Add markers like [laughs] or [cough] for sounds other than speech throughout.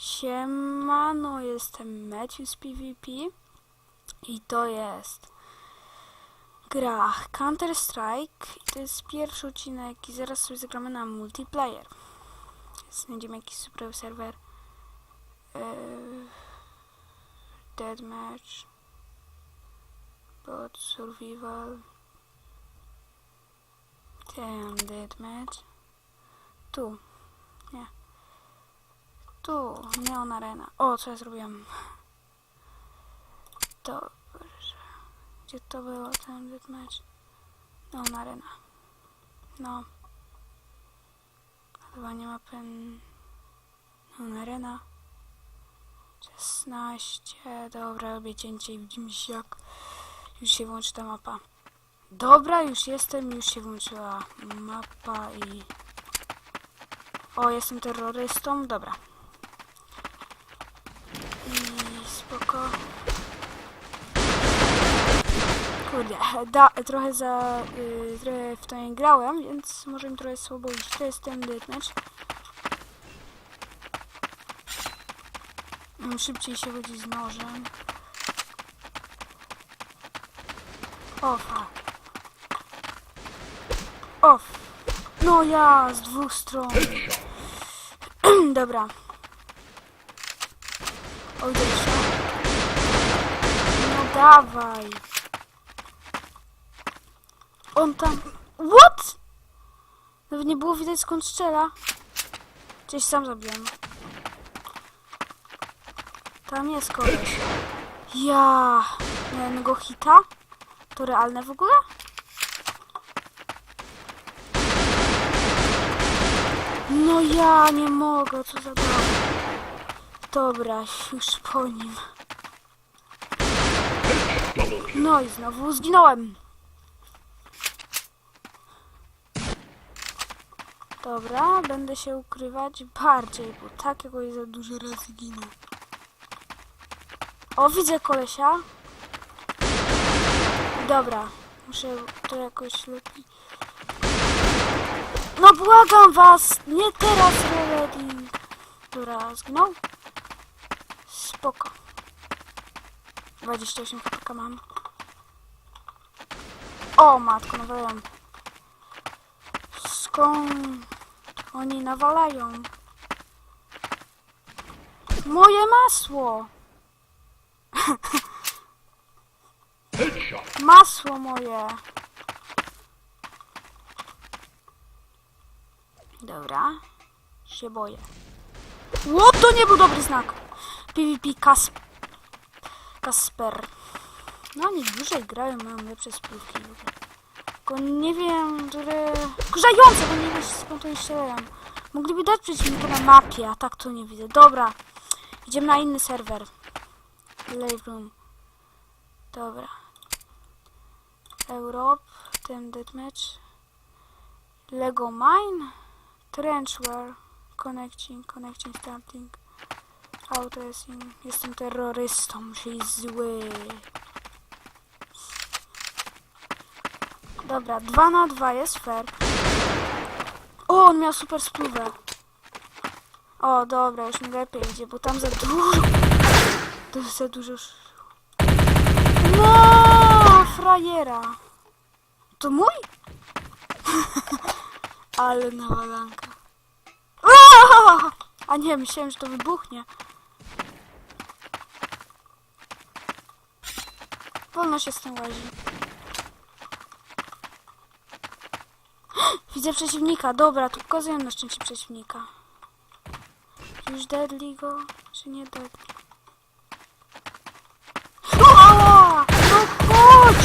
Siemano, jestem Matthew z PvP i to jest gra Counter Strike i to jest pierwszy odcinek i zaraz sobie zagramy na multiplayer. Znajdziemy jakiś super serwer. Yy, Deathmatch. Bot Survival. Ten Deathmatch. Tu. Nie. Tu, Neon Arena. O, co ja zrobiłem? Dobrze. Gdzie to było ten deathmatch? Neon Arena. No. Ładowanie mapy. Neon Arena. 16. Dobra, robię cięcie i widzimy się jak już się włączy ta mapa. Dobra, już jestem, już się włączyła mapa i... O, jestem terrorystą, dobra. I spoko. Kurde, da, trochę za... Y, trochę w to nie grałem, więc może mi trochę słabo iść. To jest ten deathmatch. Mm, Szybciej się chodzi z nożem. O, fuck. No ja, z dwóch stron. [clears throat] Dobra. Odejdźcie. Dawaj. On tam... What? Nawet nie było widać skąd strzela. Gdzieś sam zabiłem. Tam jest koleś. Ja. Na jednego hita? To realne w ogóle? No ja nie mogę, co za dom. Dobra, [laughs] już po nim. No i znowu zginąłem. Dobra, będę się ukrywać bardziej, bo tak jakoś za dużo razy ginę. O, widzę kolesia. Dobra, muszę to jakoś lepiej. No błagam was, nie teraz ready. Dobra, zginął? Spoko. 28 HP mam. O matko, nawalają. Skąd oni nawalają? Moje masło! [laughs] Masło moje! Dobra. Się boję. Ło, to nie był dobry znak. PvP Kasp Kasper. No oni dłużej grają, mają lepsze ogóle. Tylko nie wiem, które... Kurzające, bo nie wiem skąd oni strzelają. Mogliby dać przeciwnika na mapie, a tak to nie widzę. Dobra. Idziemy na inny serwer. Live room. Dobra. Europe, ten deathmatch. Lego Mine. Trenchware. Connecting, connecting, starting. Autosing. Jestem terrorystą, czyli zły. Dobra, 2 na 2 jest fair. O, on miał super spluwę. O, dobra, już mi lepiej idzie, bo tam za dużo. [laughs] To jest za dużo. No, frajera. To mój? [laughs] Ale nawalanka. [laughs] A nie, myślałem, że to wybuchnie. Wolno się z tym łazi. [gasps] Widzę przeciwnika. Dobra, tu pokazuję na szczęście przeciwnika. Już deadly go, czy nie deadly? No chodź!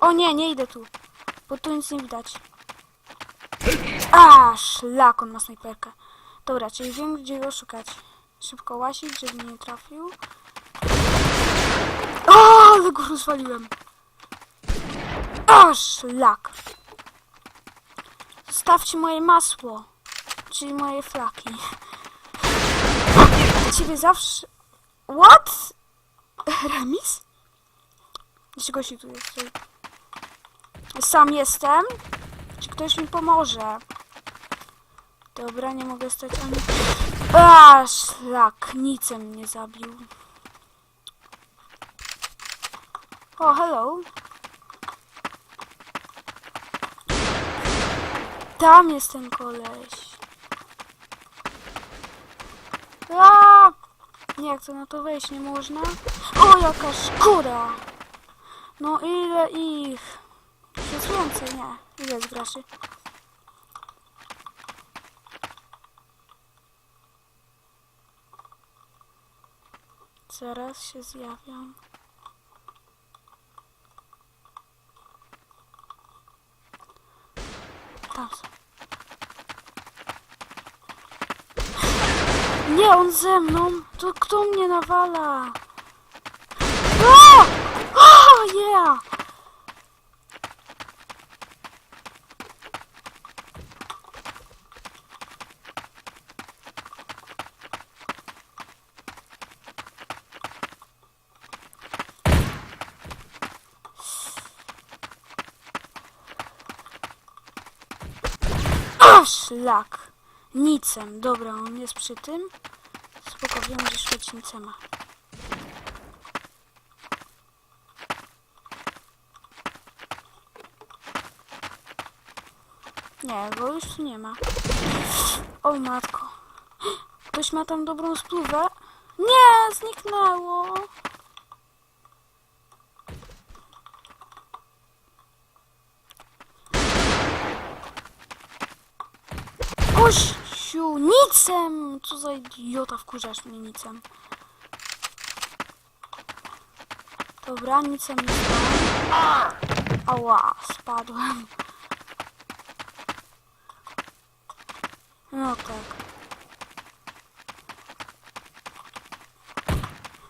O nie, nie idę tu. Bo tu nic nie widać. A, szlak, on ma snajperkę. Dobra, czyli wiem, gdzie go szukać. Szybko łasić, żeby nie trafił. O, ale go rozwaliłem. A, szlak. Zostawcie moje masło. Czyli moje flaki. [laughs] Ciebie zawsze... What? Remis? Dlaczego się tu jest? Sam jestem. Czy ktoś mi pomoże? Dobra, nie mogę stać ani... A, szlak, nicem mnie zabił. O, hello. Tam jest ten koleś. A! Nie chcę na to wejść, nie można. O, jaka szkoda! No ile ich? Jest więcej, nie. Ile jest Zaraz się zjawiam. Tam są. Nie, on ze mną. To kto mnie nawala? O! O, yeah! Szlak! Nicem. Dobra, on jest przy tym. Spoko, wiem, że szwać nicema. Nie, go już nie ma. O matko. Ktoś ma tam dobrą spluwę? Nie, zniknęło. Kościu, nicem! Co za idiota, wkurzasz mnie nicem. Dobra, nicem nie spadłem. Ała, spadłem. No tak.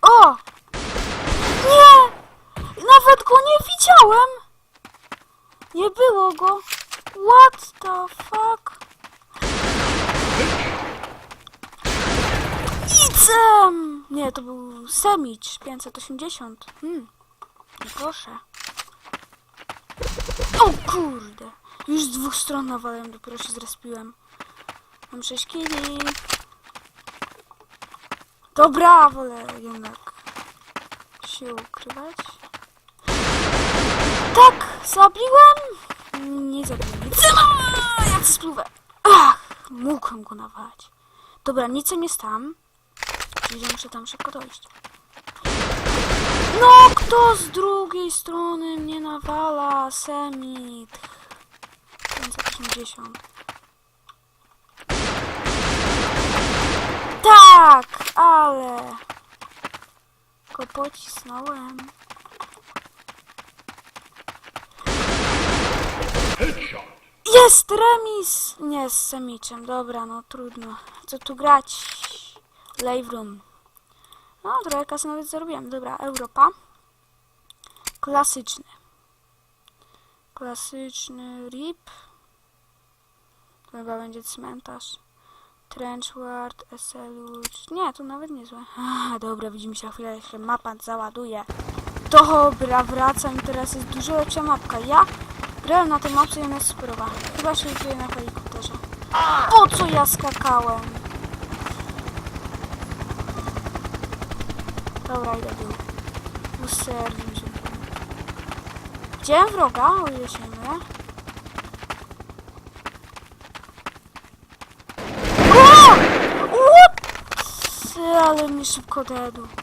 O! Nie! Nawet go nie widziałem! Nie było go. What the fuck? Icem! Nie, to był Semicz 580. Hmm. No proszę. O kurde! Już z dwóch stron nawałem, dopiero się zrespiłem. Mam 6 kili. Dobra, wolę jednak się ukrywać. Tak, zabiłem? Nie zabiłem. Cyma! Jak spluwę. Ach, mógłbym go nawalać. Dobra, nic nie jest Czyli muszę tam szybko dojść. No, kto z drugiej strony mnie nawala? Semit. 580. Tak, ale... Go pocisnąłem. Jest remis! Nie, z semiczem. Dobra, no trudno. Co tu grać? Live room. No, trochę kasy nawet zarobiłem. Dobra, Europa. Klasyczny. Klasyczny RIP. Chyba będzie cmentarz. Trenchward, SLUcz. Nie, to nawet niezłe. [laughs] Ah, dobra, widzimy się chwilę, jeszcze mapa załaduje. Dobra, wracam i teraz jest dużo lepsza mapka. Ja grałem na tej mapce i ona jest superowa. Chyba się dzieje na helikopterze. Po co ja skakałem? Dobra, idę dół. Userwim się. Widziałem wroga! What? Ale mi szybko dedu. [laughs]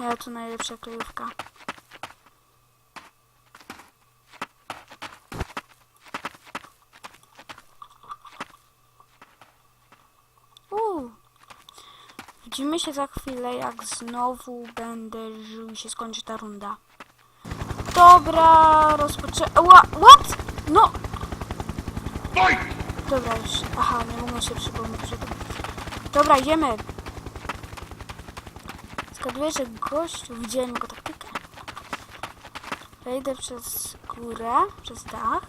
Ja tu najlepsza kryjówka. Widzimy się za chwilę, jak znowu będę żył i się skończy ta runda. Dobra, rozpoczę... Ła, what? No, dobra już. Aha, nie mogę się przypomnieć przy tym. Dobra, idziemy. Zgaduję, że gościu, widziałem jego taktykę. Wejdę przez górę, przez dach.